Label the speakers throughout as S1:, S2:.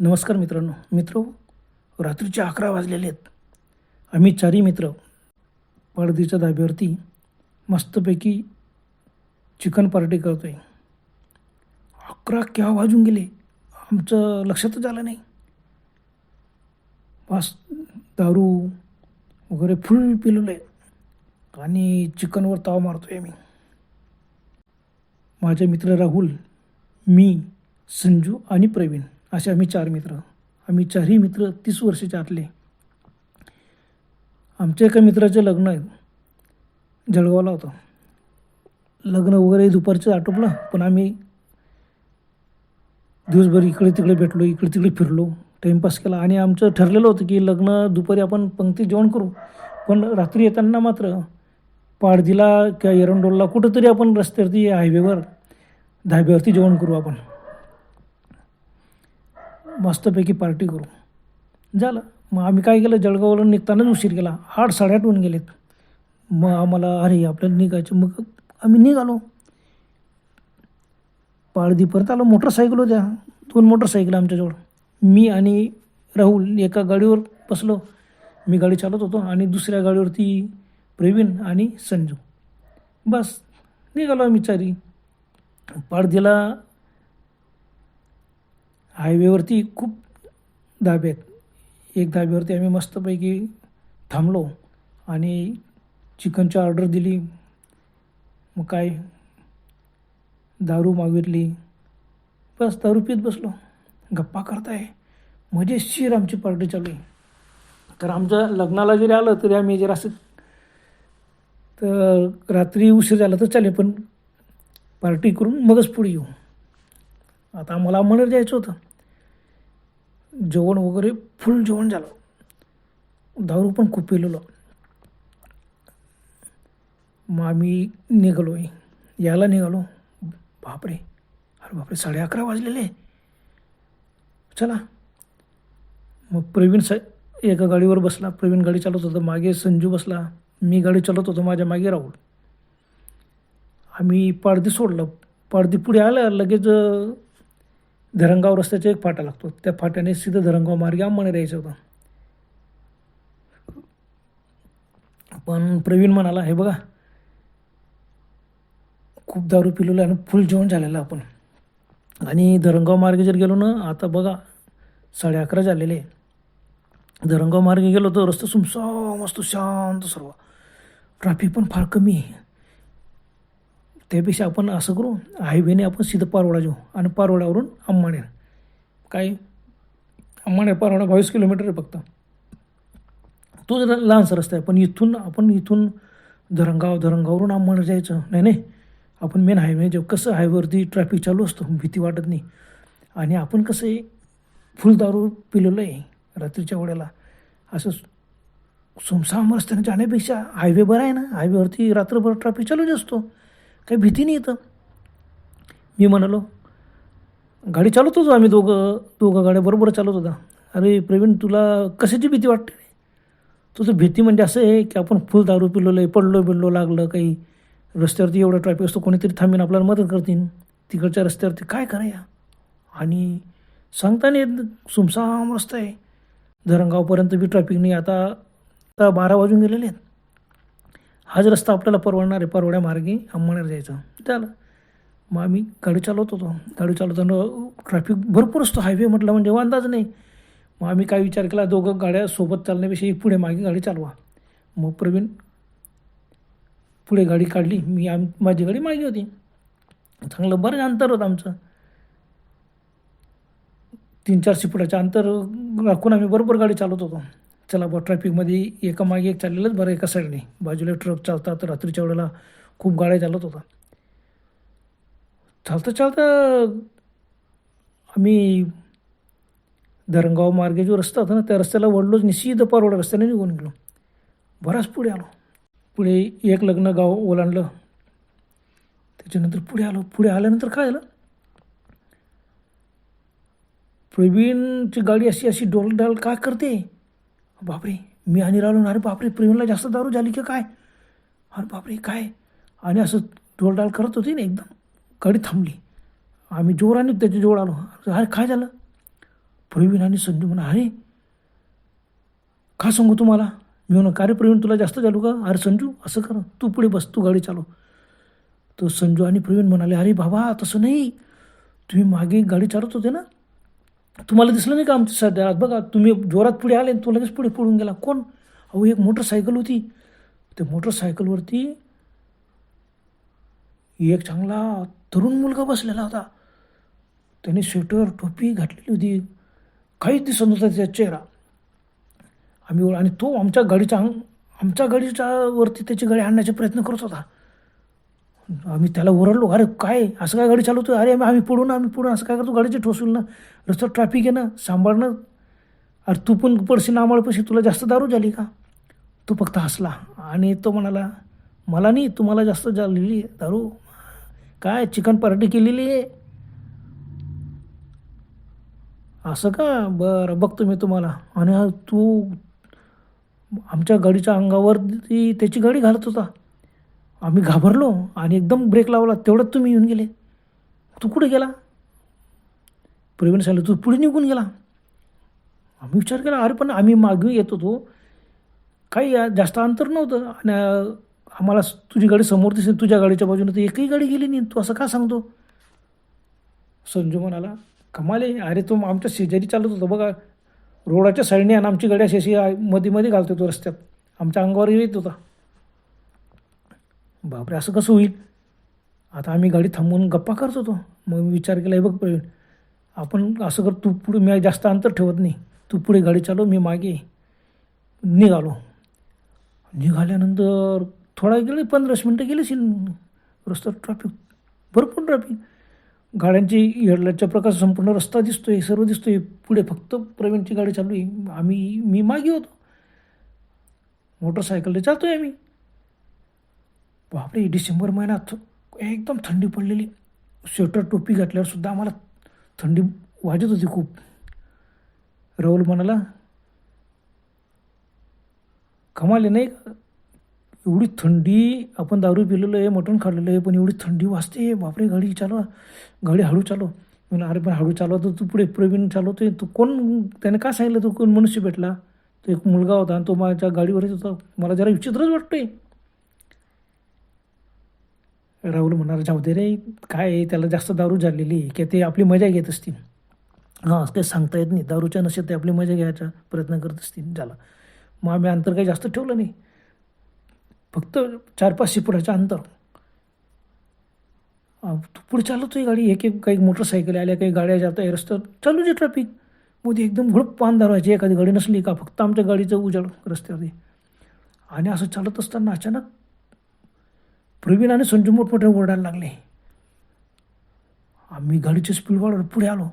S1: नमस्कार मित्रांनो. मित्र रात्रीचे अकरा वाजलेले आहेत. आम्ही चारही मित्र पडदीच्या धाब्यावरती मस्तपैकी चिकन पार्टी करतो आहे अकरा केव्हा वाजून गेले? आमचं लक्षातच आलं नाही. वास दारू वगैरे फुल पिलेलं आहे आणि चिकनवर ताव मारतो आहे मी माझे मित्र राहुल मी संजू आणि प्रवीण. असे आम्ही चार मित्र. आम्ही चारही मित्र तीस वर्षाच्या आतले. आमच्या एका मित्राचे लग्न आहे. जळगावला होतं. लग्न वगैरे दुपारचं आटोपलं पण आम्ही दिवसभर इकडे तिकडे भेटलो इकडे तिकडे फिरलो टाईमपास केला. आणि आमचं ठरलेलं होतं की लग्न दुपारी आपण पंक्ती जेवण करू. पण रात्री येताना मात्र पाडदीला किंवा एरंडोलला कुठंतरी आपण रस्त्यावरती हायवेवर धाब्यावरती जेवण करू आपण. मस्तपैकी पार्टी करू. झालं. मग आम्ही काय केलं? जळगाववरून निघतानाच उशीर केला. आठ साडेआठ होऊन गेलेत. मग आम्हाला अरे आपल्याला निघायचं. मग आम्ही निघालो. पाळदी परत आलो. मोटरसायकल होत्या. दोन मोटरसायकल आमच्याजवळ. मी आणि राहुल एका गाडीवर बसलो. मी गाडी चालवत होतो आणि दुसऱ्या गाडीवरती प्रवीण आणि संजू. बस. निघालो आम्ही चारी. पाळदीला हायवेवरती खूप धाबे आहेत. एक धाब्यावरती आम्ही मस्तपैकी थांबलो आणि चिकनची ऑर्डर दिली. मग काय? दारू मागितली. बस दारू पित बसलो. गप्पा करताय. मजेशीर आमची पार्टी चालू आहे. तर आमच्या लग्नाला जरी आलं तरी आम्ही जर असं तर रात्री उशीर झाला तर चालेल पण पार्टी करून मगच पुढे येऊ. आता आम्हाला मनेर जायचं होतं. जेवण वगैरे फुल जेवण झालं. दारू पण खूप पिलेलो. मग आम्ही निघालो. यायला निघालो. बापरे. अरे बापरे साडे अकरा वाजलेले. चला. मग प्रवीण स एका गाडीवर बसला. प्रवीण गाडी चालवत होता. मागे संजू बसला. मी गाडी चालवत होतो. माझ्या मागे राहुल. आम्ही पाडदी सोडलं. पाडदी पुढे आलं. लगेच धरणगाव रस्त्याचा एक फाटा लागतो. त्या फाट्याने सिद्ध धरणगाव मार्गे आंबाने यायचं होतं. पण प्रवीण म्हणाला हे बघा खूप दारू पिलेलं आणि फुल जेवण झालेलं आपण. आणि धरणगाव मार्गे जर गेलो ना आता बघा साडे अकरा झालेले आहे. धरणगाव मार्गे गेलो तर रस्ता सुमसाम मस्त शांत सर्व. ट्रॅफिक पण फार कमी आहे. त्यापेक्षा आपण असं करू हायवेने आपण सीधं पारवडा जाऊ आणि पारवड्यावरून अंबाण्या काय? अंबाण्या पारवडा बावीस किलोमीटर आहे फक्त. तो जरा लहानसा रस्ता आहे पण इथून आपण इथून धरणगाव धरणगावरून अंबानेर जायचं. नाही नाही. आपण मेन हायवे जेव्हा कसं हायवेवरती ट्रॅफिक चालू असतो भीती वाटत नाही. आणि आपण कसं आहे फुल दारू पिलेलं आहे रात्रीच्या वेळेला. असं सुमसाम रस्त्याने जाण्यापेक्षा हायवे बरा आहे ना. हायवेवरती रात्रभर ट्रॅफिक चालूच असतो. काही भीती नाही येतं मी म्हणालो गाडी चालवत होतो आम्ही दोघं दोघं गाड्या बरोबर चालवत होता. अरे प्रवीण तुला कशाची भीती वाटते तुझं भीती म्हणजे असं आहे की आपण फुल दारू पिलेलं आहे पडलो बिडलो लागलं काही रस्त्यावरती एवढं ट्रॅफिक असतो कोणीतरी थांबीन आपल्याला मदत करतील तिकडच्या रस्त्यावरती काय कराया आणि सांगता नाही येत सुमसाम रस्ता आहे. धरणगावपर्यंत बी ट्रॅफिक नाही. आता आता बारा वाजून गेलेले आहेत. हाच रस्ता आपल्याला परवडणार आहे. परवड्या मार्गे अंमळनेर जायचं. झालं मग आम्ही गाडी चालवत होतो. गाडी चालवताना ट्रॅफिक भरपूर असतो. हायवे म्हटलं म्हणजे अंदाज नाही. मग आम्ही काय विचार केला दोघं गाड्या सोबत चालण्यापेक्षा पुढे मागे गाडी चालवा. मग प्रवीण पुढे गाडी काढली. मी आम माझी गाडी मागे होती. चांगलं बरं अंतर होतं आमचं. तीन चारशे फुटाचं अंतर राखून आम्ही बरोबर गाडी चालवत होतो. चला बा ट्रॅफिकमध्ये एका मागे एक चाललेलंच बरं एका साईडने बाजूला ट्रक चालतात रात्रीच्या वेळेला खूप गाड्या चालत होता चालता चालता आम्ही धरणगाव मार्गे जो रस्ता होता ना त्या रस्त्याला वडलोच निश्चित पारवडा परवडा रस्त्याने निघून गेलो. बराच पुढे आलो. पुढे एक लग्न गाव ओलांडलं. त्याच्यानंतर पुढे आलो. पुढे आल्यानंतर काय झालं? प्रवीणची गाडी अशी अशी डोल डाल करते? बापरे मी आणि राहिलो अरे बापरे प्रवीणला जास्त दारू झाली की काय? अरे बापरे काय? आणि असं डोलडाल करत होती ना एकदम. गाडी थांबली. आम्ही जोराने त्याच्याजवळ आलो. अरे काय झालं? प्रवीण आणि संजू म्हणा अरे का सांगू तुम्हाला? मी म्हणा का रे प्रवीण तुला जास्त चालू का? अरे संजू असं कर. तू पुढे बस तू गाडी चालव. तर संजू आणि प्रवीण म्हणाले अरे बाबा तसं नाही. तुम्ही मागे गाडी चालवत होते ना? तुम्हाला दिसलं नाही का आमच्या सध्या? बघा तुम्ही जोरात पुढे आले आणि तो लगेच पुढे पडून गेला. कोण? अहो एक मोटरसायकल होती. त्या मोटरसायकलवरती एक चांगला तरुण मुलगा बसलेला होता. त्याने स्वेटर टोपी घातलेली होती. काहीच दिसत नव्हता त्याचा चेहरा. आम्ही आणि तो आमच्या गाडीच्या आमच्या गाडीच्या वरती त्याची गाडी आणण्याचा प्रयत्न करत होता. आम्ही त्याला ओरडलो अरे काय? असं काय गाडी चालवतो अरे आम्ही आम्ही पडू ना आम्ही पडू असं काय करतो? गाडीचे ठोसूल ना रस्त्यावर ट्रॅफिक आहे ना सांभाळणं. अरे तू पण पडशील आम्हाला तुला जास्त दारू झाली का? तो फक्त हसला. आणि तो म्हणाला मला नाही तुम्हाला जास्त झालेली दारू. काय चिकन पार्टी केलेली आहे? असं का? बरं बघतो मी तुम्हाला. आणि तू आमच्या गाडीच्या अंगावर ती त्याची गाडी घालत होता. आम्ही घाबरलो आणि एकदम ब्रेक लावला. तेवढ्यात तुम्ही येऊन गेले. तू कुठे गेला? प्रवीण सांगितलं तू पुढे निघून गेला. आम्ही विचार केला अरे पण आम्ही मागे येत होतो. काही जास्त अंतर नव्हतं. आणि आम्हाला तुझी गाडी समोर दिसेल. तुझ्या गाडीच्या बाजूने तर एकही गाडी गेली नाही. तू असं का सांगतो? संजू म्हणाला कमाले अरे तो आमच्या शेजारी चालत होता बघा. रोडाच्या साईडने आणि आमची गाडी अशी अशी मध्ये मध्ये घालतो तो रस्त्यात. आमच्या अंगावर येत होता. बापरे असं कसं होईल? आता आम्ही गाडी थांबवून गप्पा करत होतो. मग मी विचार केला हे बघ प्रवीण आपण असं कर तू पुढे मी जास्त अंतर ठेवत नाही. तू पुढे गाडी चालव मी मागे निघालो. निघाल्यानंतर थोडा गेले पंधराशे मिनटं गेले रस्त्यावर ट्रॅफिक भरपूर ट्रॅफिक गाड्यांची हेडलाईटच्या प्रकाश संपूर्ण रस्ता दिसतोय सर्व दिसतोय. पुढे फक्त प्रवीणची गाडी चालू आहे. आम्ही मी मागे होतो. मोटरसायकलने चालतोय आम्ही. बापरे डिसेंबर महिन्यात एकदम थंडी पडलेली. स्वेटर टोपी घातल्यावर सुद्धा आम्हाला थंडी वाजत होती खूप. राहुल म्हणाला कमाले नाही एवढी थंडी आपण दारू पिलेलो आहे मटण खाल्लेलं आहे पण एवढी थंडी वाजते. बापरे गाडी चालवा गाडी हळू चालव. म्हणून अरे पण हळू चालव तर तू पुढे प्रवीण चालवतोय. तू कोण? त्याने काय सांगितलं तू कोण मनुष्य भेटला? तो एक मुलगा होता आणि तो माझ्या गाडीवरच होता. मला जरा विचित्रच वाटतोय. राहुल म्हणाला जाऊ दे रे काय आहे, त्याला जास्त दारू झालेली आहे की ते आपली मजा घेत असतील. हां काही सांगता येत नाही. दारूच्या नशेत ते आपली मजा घ्यायचा प्रयत्न करत असतील. झाला. मग आम्ही अंतर काही जास्त ठेवलं नाही. फक्त चार पाच फुटाचं अंतर पुढे चालवतो आहे गाडी? एक एक काही मोटरसायकल आल्या काही गाड्या जात आहे रस्ता चालू आहे ट्रॅफिकमध्ये एकदम घुडप पान व्हायची एखादी गाडी नसली का? फक्त आमच्या गाडीचं उजाड रस्त्यावर आणि असं चालत असताना अचानक प्रवीण आणि संजू मोठमोठे ओरडायला लागले. आम्ही गाडीची स्पीड वाढवलं पुढे आलो.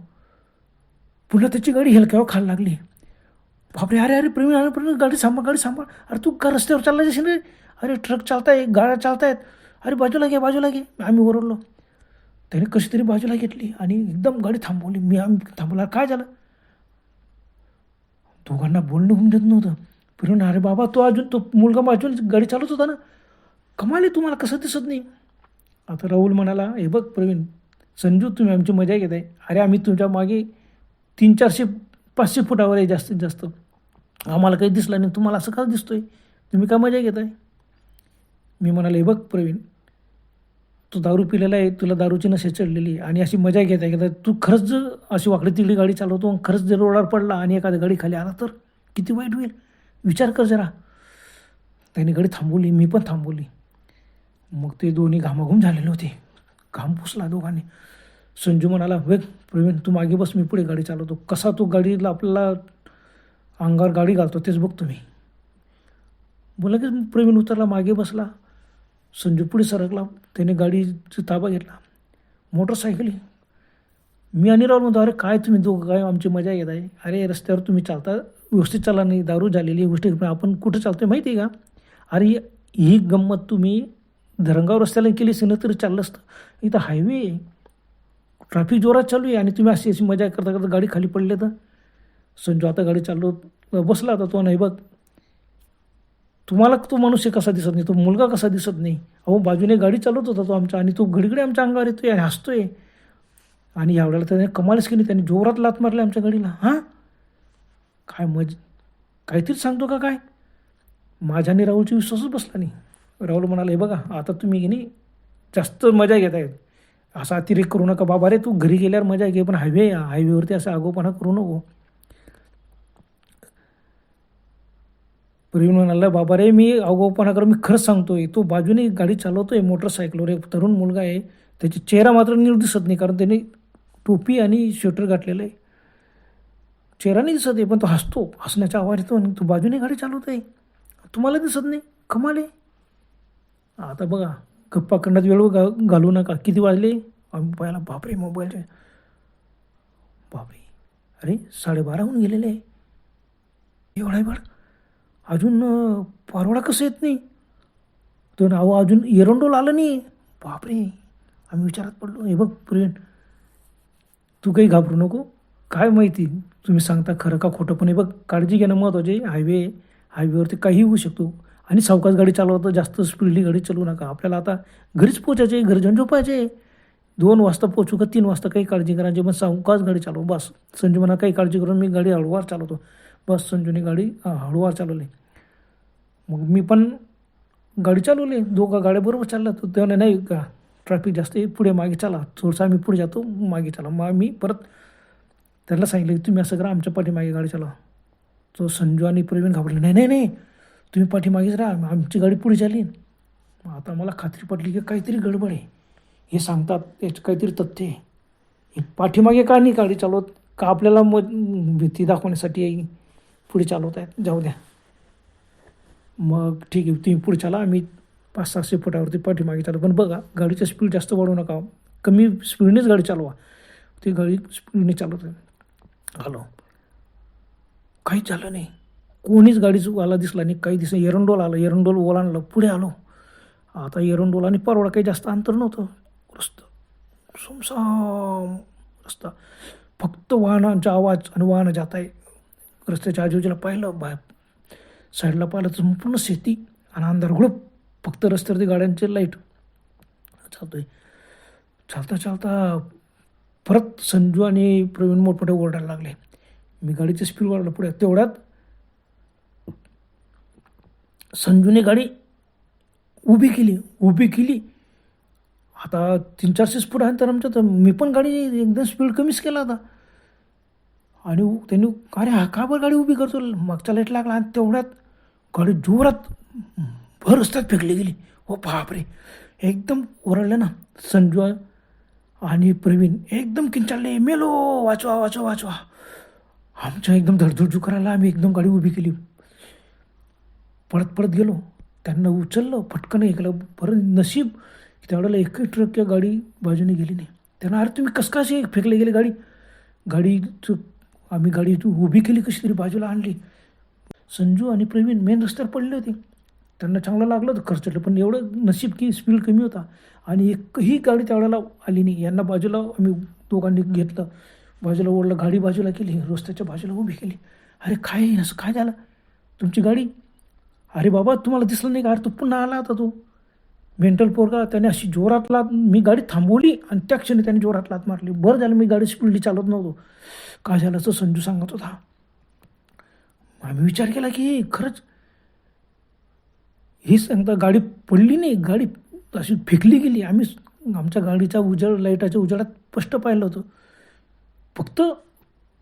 S1: पुन्हा त्याची गाडी हेलक्यावर खायला लागली. बापरे अरे अरे प्रवीण अरे प्रवीण गाडी सांभाळ गाडी सांभाळ. अरे तू का रस्त्यावर चालला जाशील रे? अरे ट्रक चालताय गाड्या चालतायत. अरे बाजूला घे बाजूला घे. आम्ही ओरडलो. त्याने कशी तरी बाजूला घेतली आणि एकदम गाडी थांबवली. मी आम्ही थांबवला. काय झालं? दोघांना बोलणं होऊन देत नव्हतं. प्रवीण अरे बाबा तो अजून तो मुलगा अजून गाडी चालवत होता ना? कमाल आहे तुम्हाला कसं दिसत नाही? आता राहुल म्हणाला हे बघ प्रवीण संजू तुम्ही आमची मजा घेत आहे अरे आम्ही तुमच्या मागे तीन चारशे पाचशे फुटावर आहे जास्तीत जास्त. आम्हाला काही दिसलं नाही. तुम्हाला असं का आहे तुम्ही का मजा घेत आहे मी म्हणाले हे बघ प्रवीण तू दारू पिलेला आहे तुला दारूची नशे चढलेली आहे आणि अशी मजा घेत आहे की तू खरंच जर अशी वाकडी तिकडी गाडी चालवतो आणि खरंच जर रोडावर पडला आणि एखादी गाडी खाली आला तर किती वाईट होईल? विचार कर जरा. त्याने गाडी थांबवली मी पण थांबवली. मग ते दोन्ही घामाघूम झालेले होते. घाम पुसला दोघांनी. संजू म्हणाला वेग प्रवीण तू मागे बस मी पुढे गाडी चालवतो. कसा तो गाडीला आपल्याला अंगावर गाडी घालतो तेच बघतो मी. बोला की प्रवीण उतरला मागे बसला. संजू पुढे सरकला त्याने गाडीचा ताबा घेतला. मोटरसायकली मी आणि राहुल म्हणतो अरे काय तुम्ही दोघं काय आमची मजा येत आहे? अरे रस्त्यावर तुम्ही चालता व्यवस्थित चालला नाही दारू झालेली गोष्टी आपण कुठं चालतोय माहिती आहे का? अरे ही गंमत तुम्ही धरंगाव रस्त्याला केली असेल ना तरी चाललं असतं. इथं हायवे आहे. ट्रॅफिक जोरात चालू आहे आणि तुम्ही अशी अशी मजा करता करता गाडी खाली पडले तर संजू आता गाडी चाललो बसला आता तो नाही बघ. तुम्हाला तो मनुष्य कसा दिसत नाही तो मुलगा कसा दिसत नाही. अहो बाजूने गाडी चालवत होता तो आमच्या आणि तो घडीकडे आमच्या अंगावर येतोय आणि हसतोय. आणि यावेळेला त्याने कमालच केली त्याने जोरात लात मारली आमच्या गाडीला. हां? काय मज काहीतरी सांगतो का काय? माझ्या आणि राहुलची विश्वासच बसला नाही. राहुल म्हणाला हे बघा आता तुम्ही की नाही जास्त मजा घेत आहेत. असा अतिरेक करू नका. बाबा रे तू घरी गेल्यावर मजा घे पण हायवे हायवेवरती असं आगोपणा करू नको. प्रवीण म्हणाला बाबा रे मी आगोपणा करून मी खरंच सांगतोय तो बाजूने गाडी चालवतोय मोटरसायकलवर एक तरुण मुलगा आहे. त्याची चेहरा मात्र नीट दिसत नाही कारण त्याने टोपी आणि स्वेटर घातलेलं आहे. चेहरा नाही दिसत आहे पण तो हसतो. हसण्याचा आवाज येतो आणि तो बाजूने गाडी चालवतोय? तुम्हाला दिसत नाही? कमाल आहे. आता बघा गप्पा करण्यात वेळ गा घालू नका. किती वाजले? आम्ही पाहिला बापरे मोबाईलचे. बापरे अरे साडेबारा होऊन गेलेले. आहे एवढा आहे बरं. अजून परवडा कसं येत नाही? तो अहो अजून एरंडोल आलं नाही. बापरे आम्ही विचारात पडलो. हे बघ प्रियन तू काही घाबरू नको. काय माहिती? तुम्ही सांगता खरं का खोटं पण हे बघ काळजी घेणं महत्त्वाचे हायवे हायवेवरती काही होऊ शकतो. आणि सावकाश गाडी चालवतो जास्त स्पीडली गाडी चालवू नका. आपल्याला आता घरीच पोचायचे घरी जाऊन झोपायचे दोन वाजता पोचू का तीन वाजता काही काळजी करायची पण सावकाश गाडी चालव. बस. संजू म्हणा काही काळजी करून मी गाडी हळूवार चालवतो. बस संजूने गाडी हळूवार चालवली. मग मी पण गाडी चालवली. दोघा गाड्या बरोबर चालल्या. तर तेव्हा नाही का ट्रॅफिक जास्त आहे पुढे मागे चला. थोडंसं आम्ही पुढे जातो मागे चला. मग मी परत त्यांना सांगितलं की तुम्ही असं करा आमच्या पाठीमागे गाडी चालवा. तो संजू आणि प्रवीण घाबरले. नाही नाही नाही. तुम्ही पाठीमागेच राहा. आमची गाडी पुढे झाली मग आता मला खात्री पडली की काहीतरी गडबड आहे. हे सांगतात याचं काहीतरी तथ्य आहे. हे पाठीमागे का नाही गाडी चालवत? का आपल्याला मग भीती दाखवण्यासाठी पुढे चालवत आहेत? जाऊ द्या. मग ठीक आहे तुम्ही पुढे चाला. आम्ही पाच सहाशे फुटावरती पाठीमागे चालू. पण बघा गाडीचं स्पीड जास्त वाढवू नका. कमी स्पीडनेच गाडी चालवा. ती गाडी स्पीडने चालवत आहे हॅलो. काहीच झालं नाही. कोणीच गाडीवाला दिसला नाही काही दिसलं एरंडोल आलं एरंडोल ओलांडलं पुढे आलो. आता एरंडोल आणि परवडा काही जास्त अंतर नव्हतं. रस्ता सुमसाम रस्ता. फक्त वाहनांचा आवाज आणि वाहनं जात आहे. रस्त्याच्या आजूबाजूला पाहिलं बाय साईडला पाहिलं तर संपूर्ण शेती आणि अंधार गुळप फक्त रस्त्यावरती गाड्यांचे लाइट चालतोय. चालता चालता परत संजू आणि प्रवीण मोठमोठे ओरडायला लागले. मी गाडीचं स्पीड वाढलं पुढे. तेवढ्यात संजूने गाडी उभी केली उभी केली. आता तीन चारशे फूट आहे तर आमच्या तर मी पण गाडी एकदम स्पीड कमीच केला होता. आणि त्यांनी अरे हा का बरं गाडी उभी करतो? मागचा लाइट लागला आणि तेवढ्यात गाडी जोरात भर रस्त्यात फेकली गेली. हो बापरे. एकदम ओरडलं ना संजू आणि प्रवीण. एकदम किंचाळले मेलो वाचवा वाचवा वाचवा. आमच्या एकदम धडधडजू करायला आम्ही एकदम गाडी उभी केली. पळत पळत गेलो. त्यांना उचललं फटकन ऐकलं. बरं नशीब की त्यावेळेला एकही ट्रक किंवा गाडी बाजूने गेली नाही. त्यांना अरे तुम्ही कसं कशी फेकले गेली गाडी? गाडी आम्ही गाडी उभी केली कशी तरी बाजूला आणली. संजू आणि प्रवीण मेन रस्त्यावर पडले होते. त्यांना चांगलं लागलं होतं खर्चलं पण एवढं नशीब की स्पीड कमी होता. आणि एकही गाडी त्यावेळेला आली नाही. यांना बाजूला आम्ही दोघांनी घेतलं. बाजूला ओढलं गाडी बाजूला केली रस्त्याच्या बाजूला उभी केली. अरे काय असं काय झालं? तुमची गाडी अरे बाबा तुम्हाला दिसलं नाही का? अरे तू पुन्हा आला होता तो. मेंटल पोरगा त्याने अशी जोरात लात मी गाडी थांबवली आणि त्या क्षणी त्याने जोरात लात मारली. बरं झालं मी गाडी स्पीडली चालवत नव्हतो. काय झालं असं संजू सांगत होता. आम्ही विचार केला की खरंच ही सांगता गाडी पडली नाही गाडी अशी फेकली गेली. आम्ही आमच्या गाडीचा उजेड लाईटाच्या उजाडात स्पष्ट पाहिलं होतं. फक्त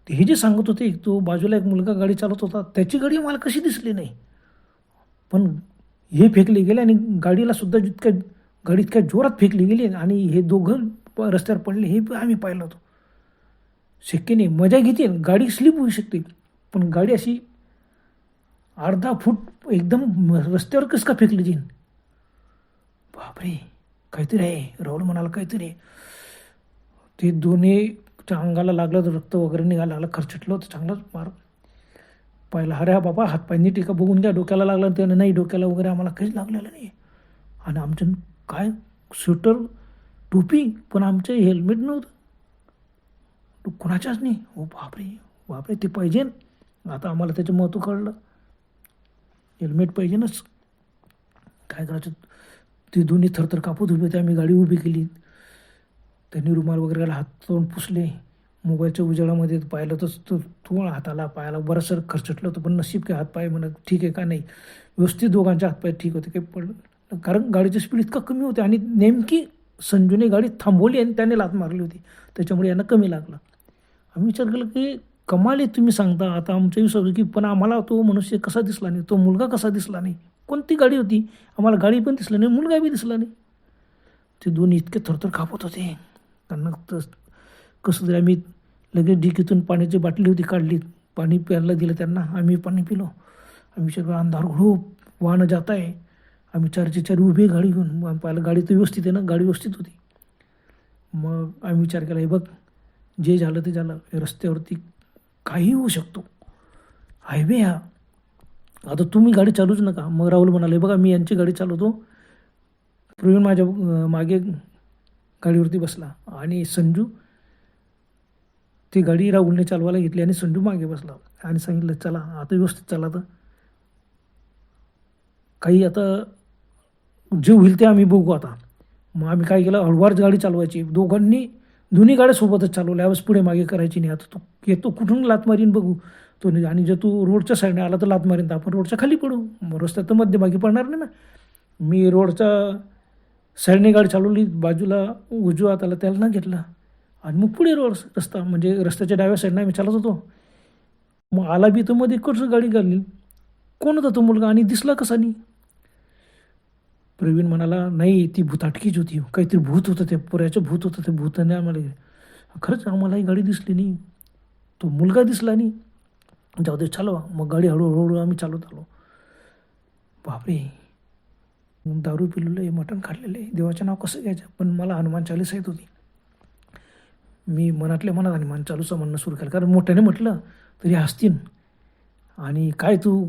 S1: हे जे सांगत होते तो बाजूला एक मुलगा गाडी चालवत होता त्याची गाडी मला कशी दिसली नाही? पण हे फेकले गेले आणि गाडीला सुद्धा जितक्या गाडी इतक्या जोरात फेकली गेली आणि हे दोघं प- रस्त्यावर पडले हे आम्ही पाहिलं होतो शक्य नाही मजा घेते गाडी स्लिप होऊ शकते पण गाडी अशी अर्धा फूट एकदम रस्त्यावर कसं का फेकली जाईन बापरे काहीतरी आहे राहुल म्हणाला काहीतरी आहे. ते दोन्हीच्या अंगाला लागलं तर रक्त वगैरे निघायला लागलं खर्चटलं होतं चांगलंच मार पहिला अरे बाबा हातपाय हातपायनी टीका बघून घ्या डोक्याला लागला त्याने. नाही डोक्याला वगैरे आम्हाला काहीच लागलेलं नाही. आणि आमचं काय स्वेटर टोपी पण आमचं हेल्मेट नव्हतं. कुणाच्याच नाही. हो बापरे बापरे ते पाहिजे आता आम्हाला त्याचं महत्त्व कळलं. हेल्मेट पाहिजेनच. काय करायचं? ते दोन्ही थरथर कापत उभे होते आम्ही गाडी उभी केली. त्यांनी रुमाल वगैरे हात तोंड पुसले. मोबाईलच्या उजेडामध्ये पाहिलं तर तो थोडा हाताला पायाला बराचसं खरचटलं होतं पण नशीब काय हातपाय म्हणत ठीक आहे का नाही? व्यवस्थित दोघांच्या हातपाय ठीक होते काही पडलं कारण गाडीची स्पीड इतका कमी होती आणि नेमकी संजूने गाडी थांबवली आणि त्याने लात मारली होती. त्याच्यामुळे यांना कमी लागलं. आम्ही विचार केला की कमाल तुम्ही सांगता आता आमच्या विश्वास की पण आम्हाला तो मनुष्य कसा दिसला नाही तो मुलगा कसा दिसला नाही? कोणती गाडी होती? आम्हाला गाडी पण दिसली नाही मुलगा बी दिसला नाही. ते दोन इतके थरथर कापत होते. त्यांना तस कसं तरी आम्ही लगेच ढिकीतून पाण्याची बाटली होती काढली पाणी प्यायला दिलं त्यांना. आम्ही पाणी पिलो. आम्ही सगळं अंधार खूप वाहनं जात आहे. आम्ही चारची चार उभे गाडी घेऊन. पाहिलं गाडी तर व्यवस्थित आहे ना? गाडी व्यवस्थित होती. मग आम्ही विचार केला हे बघ जे झालं ते झालं. रस्त्यावरती काही होऊ शकतो. हायवे हा. आता तुम्ही गाडी चालूच नका. मग राहुल म्हणाले बघा मी यांची गाडी चालवतो. प्रवीण माझ्या मागे गाडीवरती बसला. आणि संजू ती गाडी राहुलने चालवायला घेतली आणि संजू मागे बसला आणि सांगितलं चला आता व्यवस्थित चला तर काही आता जे होईल ते आम्ही बघू आता. मग आम्ही काय केलं? हळूवारच गाडी चालवायची. दोघांनी दोन्ही गाड्या सोबतच चालवल्या यावेळेस पुढे मागे करायची नाही. आता तो येतो कुठून? लात मारीन बघू. तो नाही आणि जर तू रोडच्या साईडने आला तर लात मारीन. तर आपण रोडच्या खाली पडू. मग रस्त्यात तर मध्यभागी पडणार नाही ना. मी रोडच्या साईडने गाडी चालवली. बाजूला उजव्या हाताला त्याला ना घेतला. आणि मग पुढे रोड रस्ता म्हणजे रस्त्याच्या डाव्या साईडनं आम्ही चालत होतो. मग आला बी तर मध्ये इकडचं गाडी घालली. कोण होता तो मुलगा आणि दिसला कसा नाही? प्रवीण म्हणाला नाही ती भूताटकीच होती. काहीतरी भूत होतं ते पुऱ्याचं भूत होतं ते भूताने आम्हाला खरंच आम्हाला ही गाडी दिसली नाही. तो मुलगा दिसला नाही. जाऊ दे चालवा. मग गाडी हळूहळू हळू आम्ही चालवत आलो. बापरे. दारू पिलेलं आहे मटण खाल्लेलं आहे. देवाचं नाव कसं घ्यायचं? पण मला हनुमान चालीसा येत होती. मी मनातल्या मनात आणि मन चालूचं म्हणणं सुरू केलं. कारण मोठ्याने म्हटलं तरी हसतीन. आणि काय तू?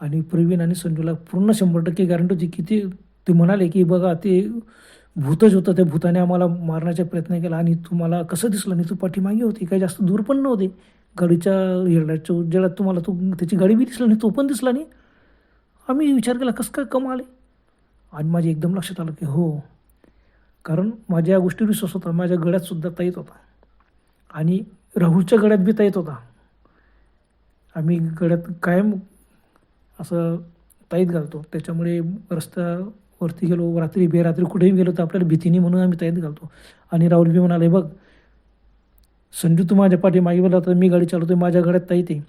S1: आणि प्रवीण आणि संजूला पूर्ण शंभर टक्के गॅरंटी होती. की ते ते म्हणाले की बघा ते भूतच होतं. त्या भूताने आम्हाला मारण्याचा प्रयत्न केला आणि तुम्हाला कसं दिसलं आणि तू पाठीमागे होती. काही जास्त दूर पण नव्हते. गाडीच्या हिरड्याच्या उजेडात तुम्हाला तो त्याची गाडी बी दिसला नाही तो पण दिसला नाही. आम्ही विचार केला कसं काय कमाले आणि माझ्या एकदम लक्षात आलं की हो कारण माझ्या गोष्टीवर विश्वास होता. माझ्या गळ्यात सुद्धा ताईत होता. आणि राहुलच्या गळ्यात बी ताईत होता. आम्ही गळ्यात कायम असं ताईत घालतो. त्याच्यामुळे रस्त्यावरती गेलो रात्री बेरात्री कुठेही गेलो तर आपल्याला भीतीने म्हणून आम्ही ताईत घालतो. आणि राहुल बी म्हणाले बघ संजू तू माझ्या पाठी मागे बोला तर मी गाडी चालवतोय माझ्या गाड्यात ताईत आहे.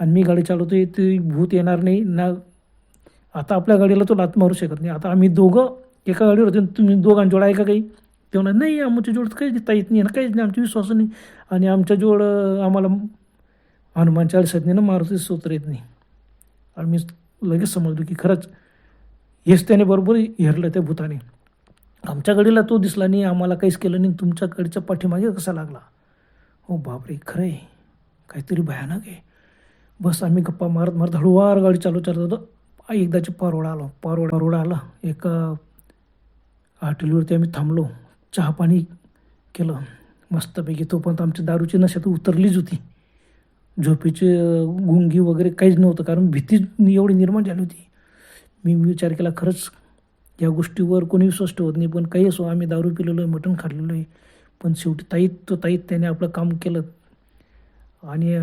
S1: आणि मी गाडी चालवतोय ती भूत येणार नाही. ना आता आपल्या गाडीला तो लात मारू शकत नाही. आता आम्ही दोघं एका गाडीवर होते तुम्ही दोघांजवळ आहे का काही? ते म्हणा नाही आमच्या जोड काहीच नाही ताईत नाही ना काहीच नाही आमच्या विश्वास नाही. आणि आमच्या जोड आम्हाला हनुमान चाळीसात ना मारुती स्तोत्र येत नाही आम्ही लगेच समजलो की खरंच हेच त्याने बरोबर हेरलं त्या भूताने. आमच्या गाडीला तो दिसला नाही आम्हाला काहीच केलं नाही तुमच्या गाडीच्या पाठीमागे कसा लागला? हो बापरे खरं आहे काहीतरी भयानक आहे. बस आम्ही गप्पा मारत मारत हळूवार गाडी चालू चालत होतो एकदाची पारोडा आलो. पारोडा पारोडा आला. एका हॉटेलवरती आम्ही थांबलो चहा पाणी केलं. मस्तपैकी तोपर्यंत आमच्या दारूची नशा तर उतरलीच होती. झोपेची गुंगी वगैरे काहीच नव्हतं कारण भीती एवढी निर्माण झाली होती. मी विचार केला खरंच या गोष्टीवर कोणी विश्वास ठेवत नाही पण काही असो आम्ही दारू पिलेलो आहे मटण खाल्लेलो आहे पण शेवटी ताईत तो ताईत त्याने आपलं काम केलं. आणि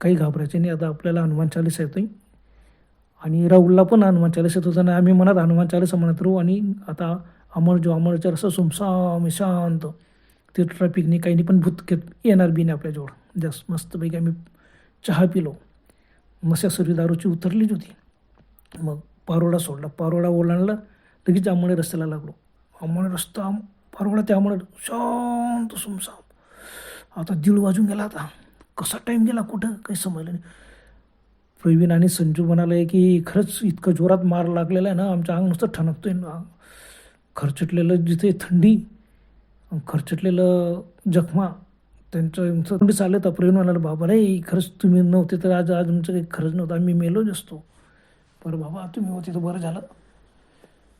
S1: काही घाबरायचे नाही आता आपल्याला हनुमान चालीसा आहे आणि राहुलला पण हनुमान चालीसा येत होता आम्ही मनात हनुमान चालीसा म्हणत राहू आणि आता अमर जो अमरच्या असं सुमसाम शांत. ते ट्रॅफिकने काही नाही पण भूत घेत येणार बी नाही आपल्याजवळ. जास्त मस्तपैकी आम्ही चहा पिलो. मस्या सर्वी दारूची उतरलीच होती. मग पारोडा सोडला. पारोडा ओलांडला. लगेच आंबणे रस्त्याला लागलो. आंबणे रस्ता पारोडा ते आंबणे शांत सुमसाम. आता दीड वाजून गेला आता. कसा टाईम गेला कुठं? काही समजलं नाही. प्रवीण आणि संजू म्हणाले की खरंच इतकं जोरात मार लागलेला आहे ना आमच्या अंग नुसतं ठणकतोय ना. खरचटलेलं जिथे थंडी खरचटलेलं जखमा त्यांचं थंडी चाललं तर प्रवीण म्हणाला बाबा नाही खरंच तुम्ही नव्हते तर आज आज आमचं काही खरंच नव्हतं आम्ही मेलोच असतो बरं बाबा तुम्ही होते तर बरं झालं.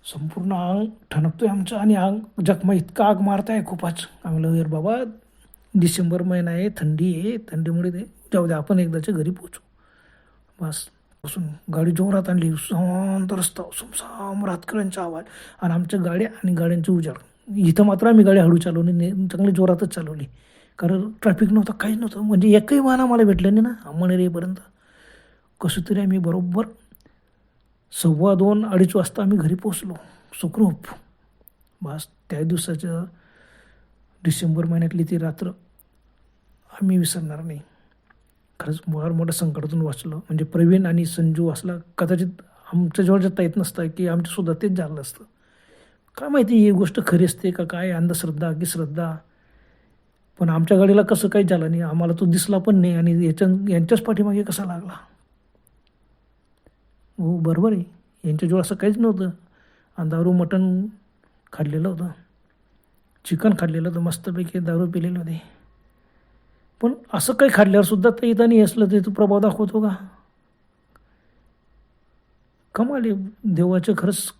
S1: संपूर्ण अंग ठणकतोय आमचं आणि अंग जखमा इतका आग मारताय खूपच. आम्हाला यार बाबा डिसेंबर महिना आहे थंडी आहे थंडीमुळे ते जाऊ दे आपण एकदाच्या घरी पोचू बस. बसून गाडी जोरात आणली. शांत रस्ता सुमसाम रातकऱ्यांचा आवाज आणि आमच्या गाड्या आणि गाड्यांचे उजाड. इथं मात्र आम्ही गाडी हळू चालवली ने चांगली जोरातच चालवली. कारण ट्रॅफिक नव्हतं काहीच नव्हतं. म्हणजे एकही वाहन आम्हाला भेटलं नाही ना. अंमळनेर कसं तरी आम्ही बरोबर सव्वा दोन अडीच वाजता आम्ही घरी पोचलो सुखरूप. बस त्या दिवसाच्या डिसेंबर महिन्यातली ती रात्र आम्ही विसरणार नाही. खरंच फार मोठ्या संकटातून वाचलं. म्हणजे प्रवीण आणि संजू असला कदाचित आमच्याजवळ जाता येत नसतं की आमच्यासुद्धा तेच झालं असतं. काय माहिती ही गोष्ट खरी असते का? काय अंधश्रद्धा की श्रद्धा पण आमच्या गाडीला कसं काही झालं नाही. आम्हाला तो दिसला पण नाही आणि याच्या यांच्याच पाठीमागे कसा लागला? हो बरोबर आहे. यांच्याजवळ असं काहीच नव्हतं. आणि दारू मटण खाल्लेलं होतं. चिकन खाल्लेलं होतं. मस्तपैकी दारू पिलेले होते. पण असं काही खाल्ल्यावर सुद्धा ते इथं असलं ते तू प्रभाव दाखवतो का? कमाले देवाचं खरंच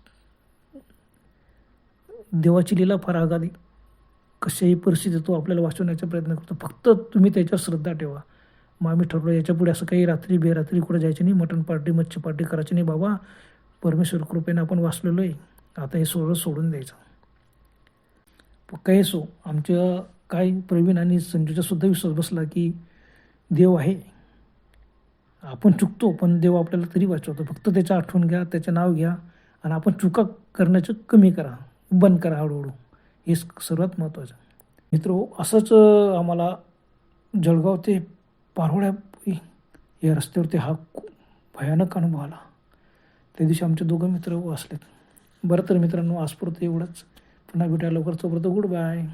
S1: देवाची लीला फार आघादी कशाही परिस्थितीत तो आपल्याला वाचवण्याचा प्रयत्न करतो. फक्त तुम्ही त्याच्यावर श्रद्धा ठेवा. मग आम्ही ठरलो याच्यापुढे असं काही रात्री बेरात्री कुठं जायचं नाही. मटण पार्टी मच्छी पार्टी करायची नाही बाबा. परमेश्वर कृपेनं आपण वाचलेलो आहे. आता हे सोडं सोडून द्यायचं. काही सो आमच्या काय प्रवीण आणि संजूचा सुद्धा विश्वास बसला की देव आहे. आपण चुकतो पण देव आपल्याला तरी वाचवतो. फक्त त्याचं आठवण घ्या त्याचं नाव घ्या आणि आपण चुका करण्याचं कमी करा बंद करा हळूहळू. हे सर्वात महत्त्वाचं मित्र असंच आम्हाला जळगाव ते पारोळ्या या रस्त्यावरती हा खूप भयानक अनुभव आला. त्या दिवशी आमचे दोघं मित्र वाचलेत. बरं तर मित्रांनो आजपुरतं एवढंच. पुन्हा भेटायला लवकर चोपर्यंत गुड बाय.